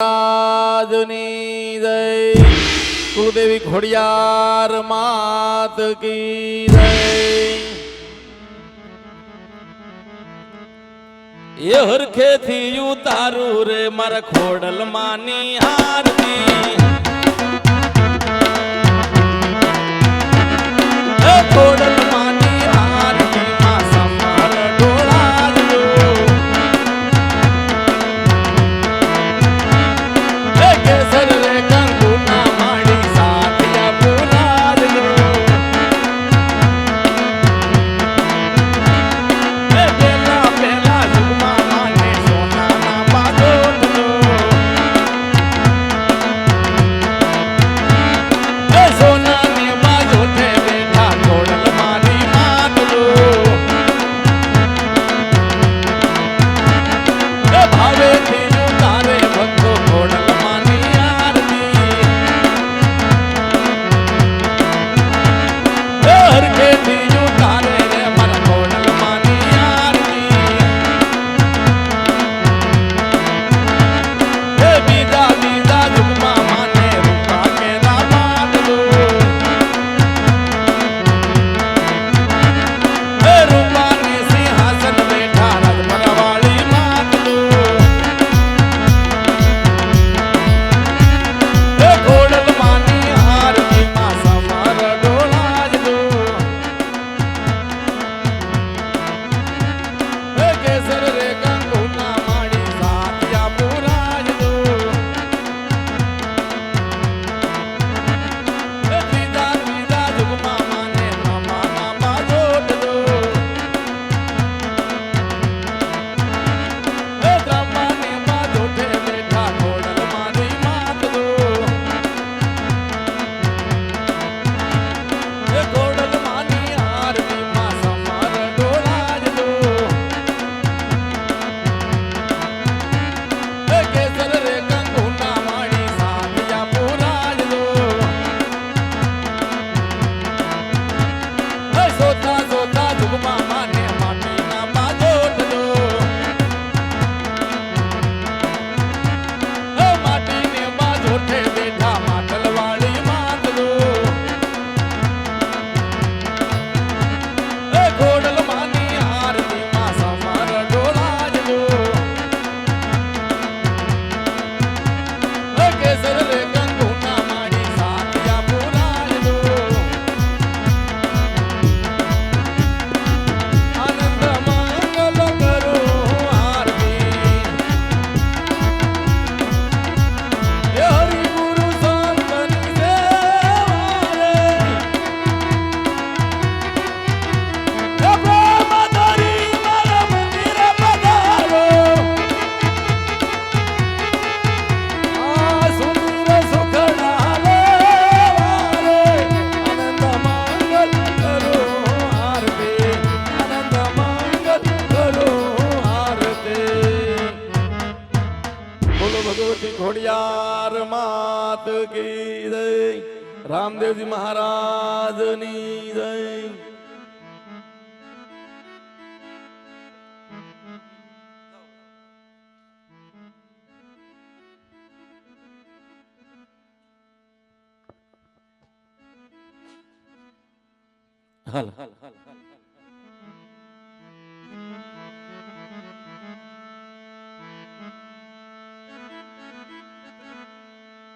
રાજની જય. કુળદેવી ખોડિયાર માત કી જય. એ હરખેથી ઉતારું રે મારા ખોડલ માની હારતી ખોડલ રામદેવજી મહારાજની જય.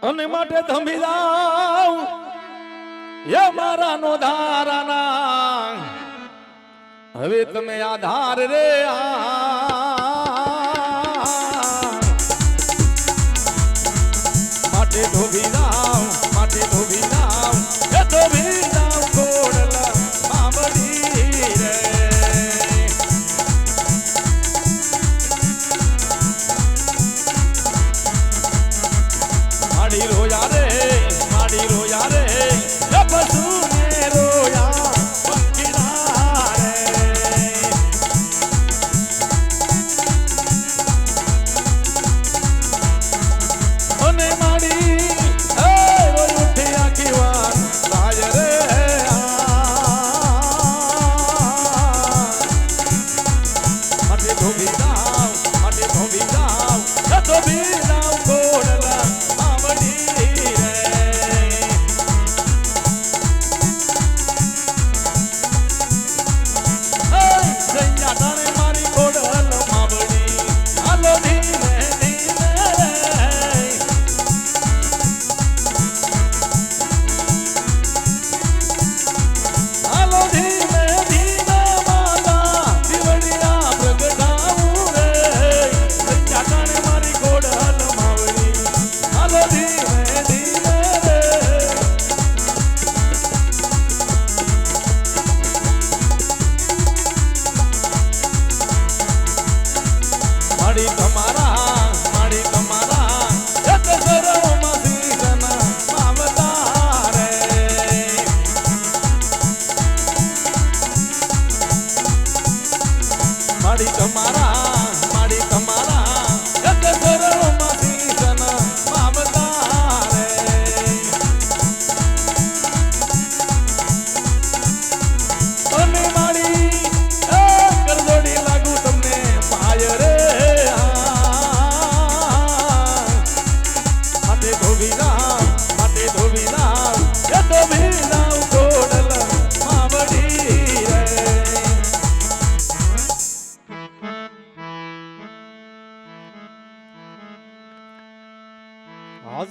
અને માટે થંભી જાઉં એ મારા નો ધારાના. હવે તમે આધાર રે આ. માટે ધોબી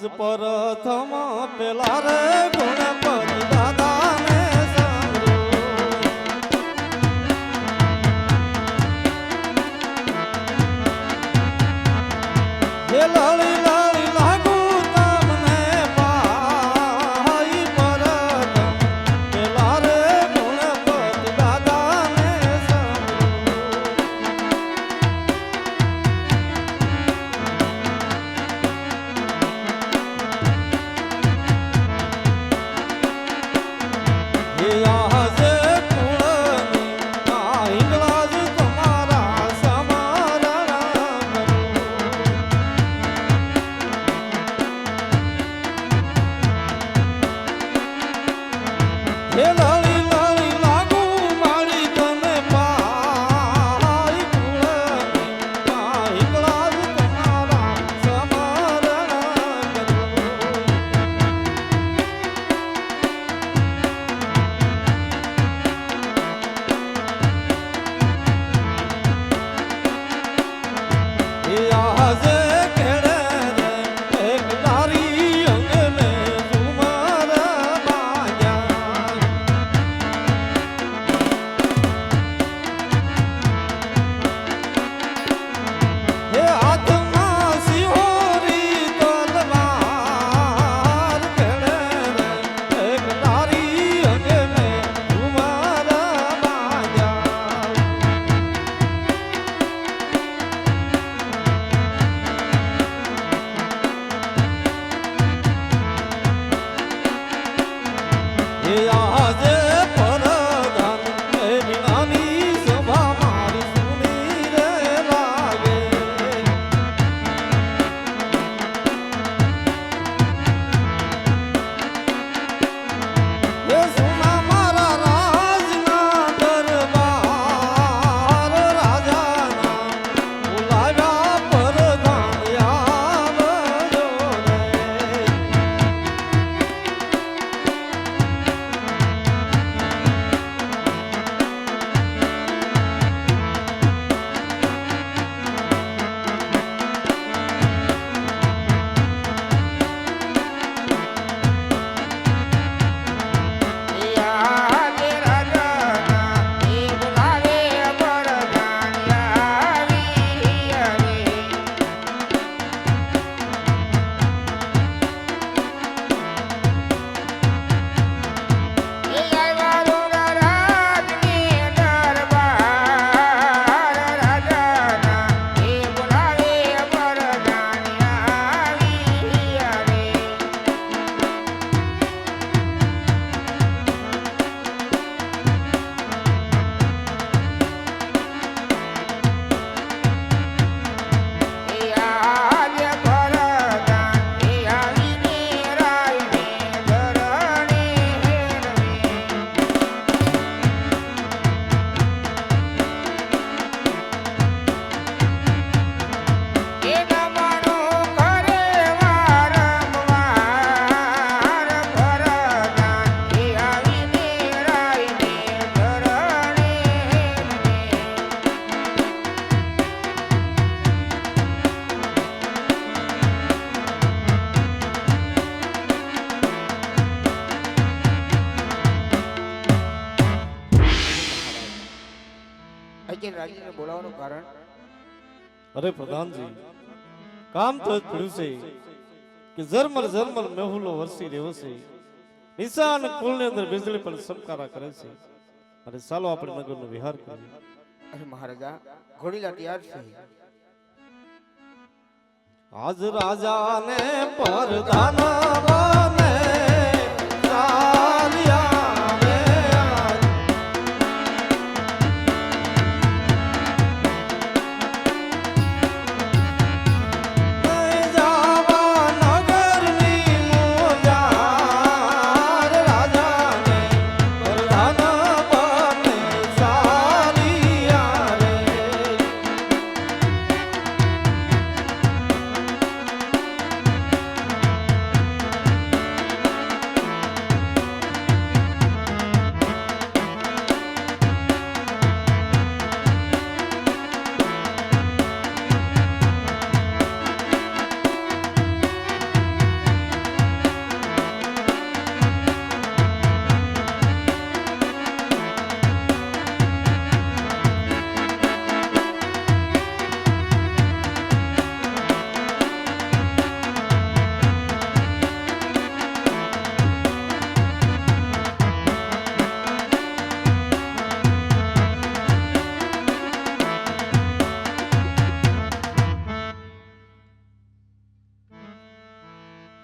પ્રથમ પેલા રે ગુણ કારણ? અરે પ્રધાનજી કામ તો પડ્યું છે કે ઝરમર ઝરમર મેહુલો વરસી રહ્યો છે. નિશાન કુલની અંદર વીજળી પણ સમકારા કરે છે. અરે ચાલો આપણે નગરનો વિહાર કરીએ. અરે મહારાજા ઘોડીલા તૈયાર છે. આજ રાજાને પરદાના